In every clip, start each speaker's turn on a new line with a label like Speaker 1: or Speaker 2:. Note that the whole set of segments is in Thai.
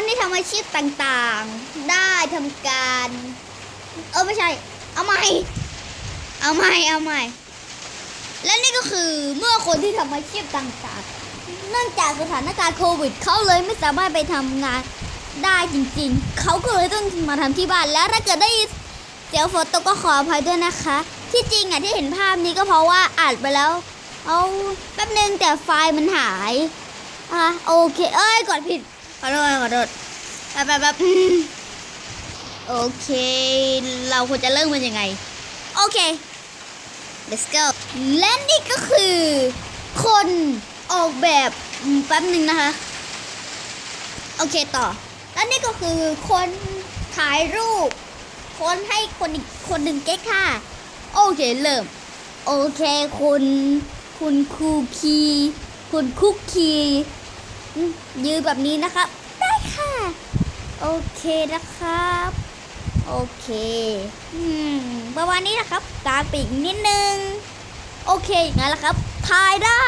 Speaker 1: คนที่ทำอาชีพต่างๆ ได้ทำการ เออไม่ใช่ เอาใหม่ เอาใหม่ เอาใหม่ และนี่ก็คือเมื่อคนที่ทำอาชีพต่างๆ เนื่องจากสถานการณ์โควิดเขาเลยไม่สามารถไปทำงานได้จริงๆ เขาก็เลยต้องมาทำที่บ้าน แล้วถ้าเกิดได้เสียงฝนตกก็ขออภัยด้วยนะคะ ที่จริงอะที่เห็นภาพนี้ก็เพราะว่าอัดไปแล้ว เอาแป๊บนึงแต่ไฟล์มันหาย อะโอเค เอ้ยกดผิด ขอโทษขอโทษแป๊บแป๊บแป๊บโอเค เราควรจะเริ่มมันยังไง โอเค let's go และนี่ก็คือ คนออกแบบแป๊บหนึ่งนะคะ โอเคต่อ และนี่ก็คือคนถ่ายรูป คนให้คนอีกคนหนึ่งเก๊กค่ะ โอเค เริ่ม โอเค คุณ คุณคูคี คุณคุกคี ยืนแบบนี้นะครับ ได้ค่ะ โอเคนะครับ โอเคอืมประมาณนี้นะครับกางปีกนิดนึง โอเคอย่างนั้นแหละครับถ่ายได้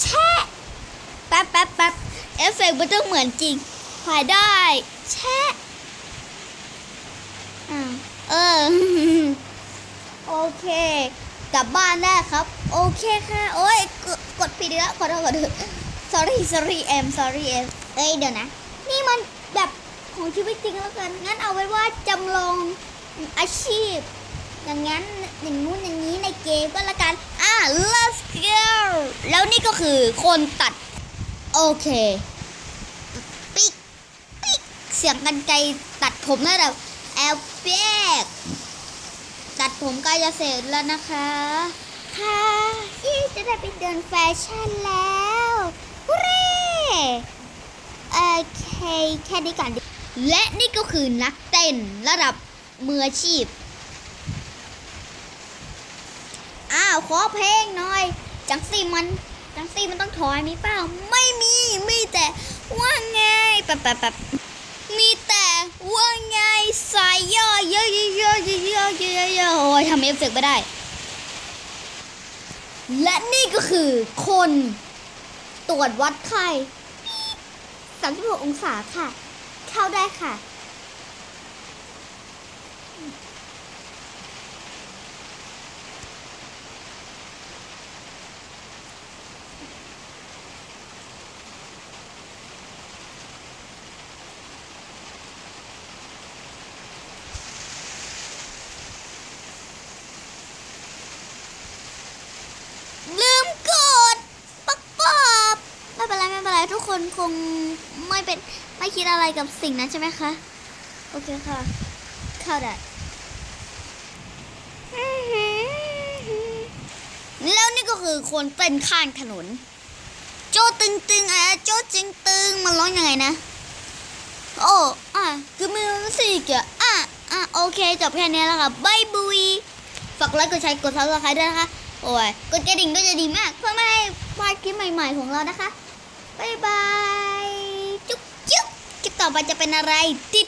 Speaker 1: แช่แป๊บแป๊บแป๊บเอฟเฟกต์มันต้องเหมือนจริงถ่ายได้แช่อ่าเออ โอเค กลับบ้านได้ครับ โอเคค่ะ โอ้ยกดผิดอีกแล้วขอโทษขอโทษ sorry sorry em sorry em เอ้ยเดี๋ยวนะ นี่มันแบบของชีวิตจริงแล้วกัน งั้นเอาไว้ว่าจำลองอาชีพ อย่างงั้นอย่างนู้นอย่างนี้ในเกมก็แล้วกัน อะ let's go แล้วนี่ก็คือคนตัด โอเค ปิ๊ก ปิ๊ก เสียงกันไกตัดผมนั่นแหละแอลเปีกตัดผมใกล้จะเสร็จแล้วนะคะ ค่ะยี่จะได้ไปเดินแฟชั่นแล้วฮูเร่โอ เคแค่นี้ก่อนและนี่ก็คือนักเต้นระดับมืออาชีพ อ้าว ขอเพลงหน่อย จังซี่มัน จังซี่มันต้องถอยมีเปล่า ไม่มี มีแต่ว่าไงแปบแปบแปบมีแต่ว่าไงสายย่อเยอะเยอะเยอะเยอะเยอะเยอะเยอะโอ้ยทำเอฟเฟกต์ไม่ได้ และนี่ก็คือคนตรวจวัดไข้ 36 องศาค่ะ เข้าได้ค่ะ ลืมกดปักปอบไม่เป็นไรไม่เป็นไรทุก คนคงไม่เป็นไม่คิดอะไรกับสิ่งนั้นใช่ไหมคะ โอเคค่ะ เข้าได้แล้วนี่ก็คือคนเต้นข้างถนน โจตึงตึงอะโจจึงตึงมันร้องยังไงนะ โอ้อะคือมือมันสิกอะอะอะโอเคจบแค่นี้แล้วค่ะบายบุยฝากไลค์กดแชร์กดซับสไครต์ด้วยนะคะ โอ้ยกดกระดิ่งก็จะดีมาก เพื่อไม่ให้พลาดคลิปใหม่ ๆ ของเรานะคะ บายบาย จุ๊บจุ๊บคลิปต่อไปจะเป็นอะไรติด